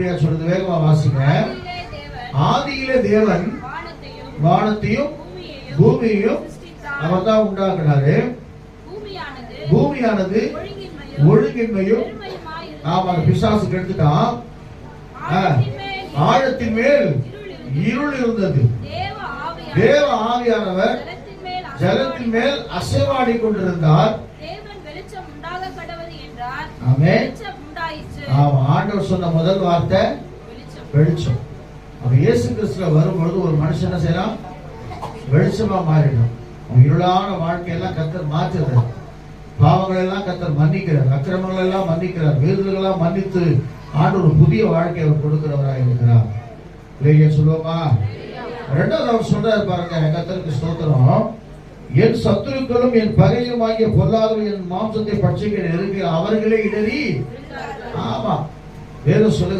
இப்படியா சொல்றது வேகமா வாசிங்க ஆதியிலே தேவன் வானத்தையும் பூமியையும். அவர் தான் உண்டாக்குனாரு பூமியானது ஒழுங்கின்மையும். ஆமா பிசாசுக்கு எடுத்துட்டான் ஆழத்தின் மேல் இருள் இருந்தது. தேவ ஆவியானவர் ஜலத்தின் மேல் அசைவாடி கொண்டிருந்தார் தேவன் வெளிச்சம் உண்டாக கடவுது என்றார் ஆமே வெளிச்சம் உண்டாயிற்று ஆமா ஆண்டவர் சொன்ன முதல் வார்த்தை வெளிச்சம். அப்ப இயேசு கிறிஸ்துவ வரும்பொழுது ஒரு மனுஷன் என்ன செய்யறான் வெளிச்சமா மாறிடும் இருளான வாழ்க்கையெல்லாம் கத்தர் மாற்றுறார் பாவங்கள் எல்லாம் கத்தர் மன்னிக்கிறார். அக்கிரமங்கள் எல்லாம் மன்னிக்கிறார். வீரர்கள் எல்லாம் மன்னித்து ஆண்டு ஒரு புதிய வாழ்க்கையை அவர் கொடுக்கிறவராக இருக்கிறார். இல்லையா சொல்லுவோமா? ரெண்டாவது அவர் சொல்றாரு பாருங்க கத்தருக்கு ஸ்தோத்திரம். என் சத்துருக்களும் என் பகையுமாகிய பொல்லாதவர்கள் என் மாம்சத்தை பட்சிக்க இருக்கிற அவர்களே இடறி ஆமா. வேதம் சொல்லுங்க